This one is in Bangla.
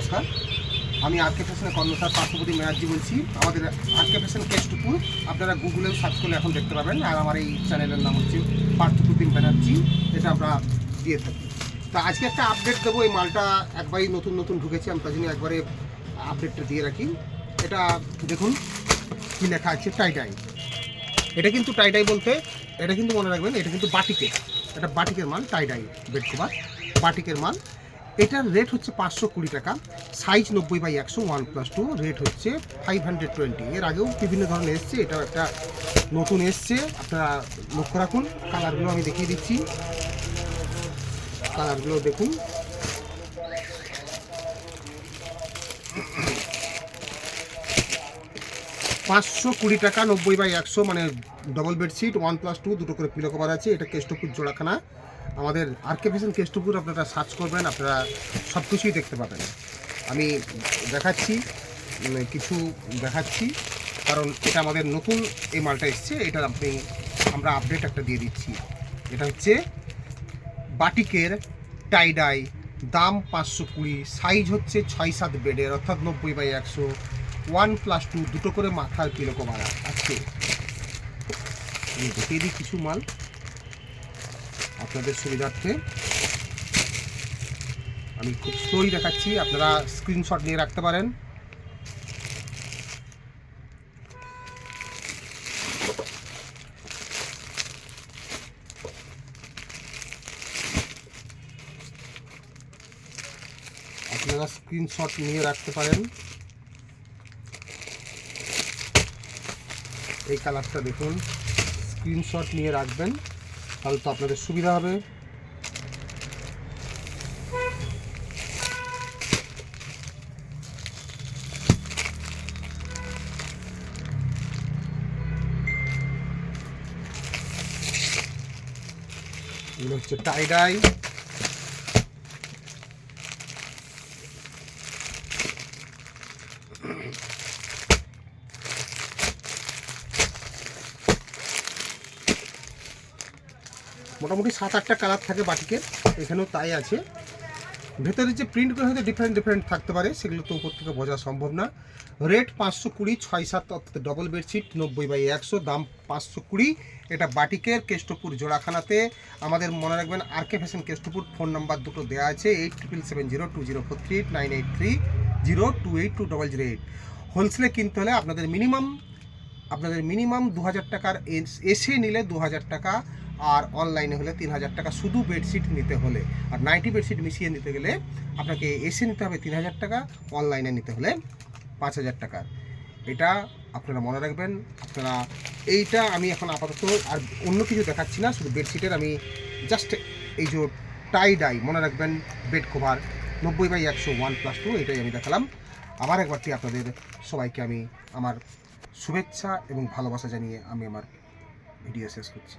নমস্কার। আমি আরকে ফ্যাশনের কর্মচার পার্শ্ববর্তী ম্যানার্জি বলছি। আমাদের আরকে ফ্যাশন কেষ্টপুর, আপনারা গুগলেও সার্চ করলে এখন দেখতে পাবেন। আর আমার এই চ্যানেলের নাম হচ্ছে পার্থপ্রতিম ব্যানার্জি এটা আমরা দিয়ে থাকি। তা আজকে একটা আপডেট দেবো, এই মালটা একবারই নতুন নতুন ঢুকেছে, আমি তার জন্য একবারে আপডেটটা দিয়ে রাখি। এটা দেখুন, কী লেখা আছে টাইটাই এটা কিন্তু টাইটাই বলতে, এটা কিন্তু মনে রাখবেন, এটা কিন্তু বাটিকের। এটা বাটিকের মাল টাইডাই বেড কভার। বাটিকের মাল এটার রেট হচ্ছে পাঁচশো কুড়ি টাকা। সাইজ নব্বই বাই একশো ওয়ান প্লাস টু রেট হচ্ছে ফাইভ হান্ড্রেড টোয়েন্টি এর আগেও বিভিন্ন ধরনের এসছে, এটাও একটা নতুন এসছে। আপনারা লক্ষ্য রাখুন কালারগুলো আমি দেখিয়ে দিচ্ছি। কালারগুলো দেখুন। পাঁচশো কুড়ি টাকা, নব্বই বাই একশো মানে double bedsheet one plus two দুটো করে পিলো কভার আছে। এটা কেষ্টপুর জোড়াখানা। আমাদের আরকে ফ্যাশন কেষ্টপুর আপনারা সার্চ করবেন, আপনারা সব কিছুই দেখতে পাবেন। আমি দেখাচ্ছি কিছু দেখাচ্ছি, কারণ এটা আমাদের নতুন এই মালটা এসছে, এটা আপনি, আমরা আপডেট একটা দিয়ে দিচ্ছি। এটা হচ্ছে বাটিকের টাইডাই দাম পাঁচশো কুড়ি সাইজ হচ্ছে ছয় সাত বেডের, অর্থাৎ নব্বই বাই একশো। ওয়ান প্লাস টু দুটো করে মাথার পিলো কভার আছে দেখিয়ে দিই কিছু মাল। আপনাদের সুবিধার্থে। আমি খুব স্লোই দেখাচ্ছি, আপনারা স্ক্রিনশট নিয়ে রাখতে পারেন। আপনারা স্ক্রিনশট নিয়ে রাখতে পারেন। এই কালারটা দেখুন স্ক্রিনশট নিয়ে রাখবেন। তাহলে তো আপনাদের সুবিধা হবে। হচ্ছে টাইডাই মোটামুটি সাত, আটটা কালার থাকে বাটিকে, এখানেও তাই আছে। ভেতরে যে প্রিন্টগুলো হয়তো ডিফারেন্ট ডিফারেন্ট থাকতে পারে, সেগুলো তো উপর থেকে বোঝা সম্ভব না। রেট পাঁচশো কুড়ি, ছয় সাত, অর্থাৎ ডবল বেডশিট নব্বই বাই একশো, দাম পাঁচশো কুড়ি। এটা বাটিকের কেষ্টপুর জোড়াখানাতে, আমাদের মনে রাখবেন R K fashion Kestopur phone number দুটো দেওয়া আছে eight triple seven zero two zero four three nine eight three zero two eight two double zero eight হোলসেলে কিনতে হলে আপনাদের মিনিমাম আপনাদের মিনিমাম দু হাজার টাকার এস- নিলে দু হাজার টাকা। আর অনলাইনে হলে তিন হাজার টাকা শুধু বেডশিট নিতে হলে। আর নাইটি বেডশিট মিশিয়ে নিতে গেলে আপনাকে এসে নিতে হবে তিন হাজার টাকা অনলাইনে নিতে হলে পাঁচ হাজার টাকা। এটা আপনারা মনে রাখবেন, আপনারা এইটা আমি এখন আপাতত আর অন্য কিছু দেখাচ্ছি না, শুধু বেডশিটের আমি জাস্ট এই যে টাই ডাই মনে রাখবেন বেড কভার নব্বই বাই একশো ওয়ান প্লাস টু এটাই আমি দেখালাম। আবার একবারটি আপনাদের সবাইকে আমি আমার শুভেচ্ছা এবং ভালোবাসা জানিয়ে আমি আমার ভিডিও শেষ করছি।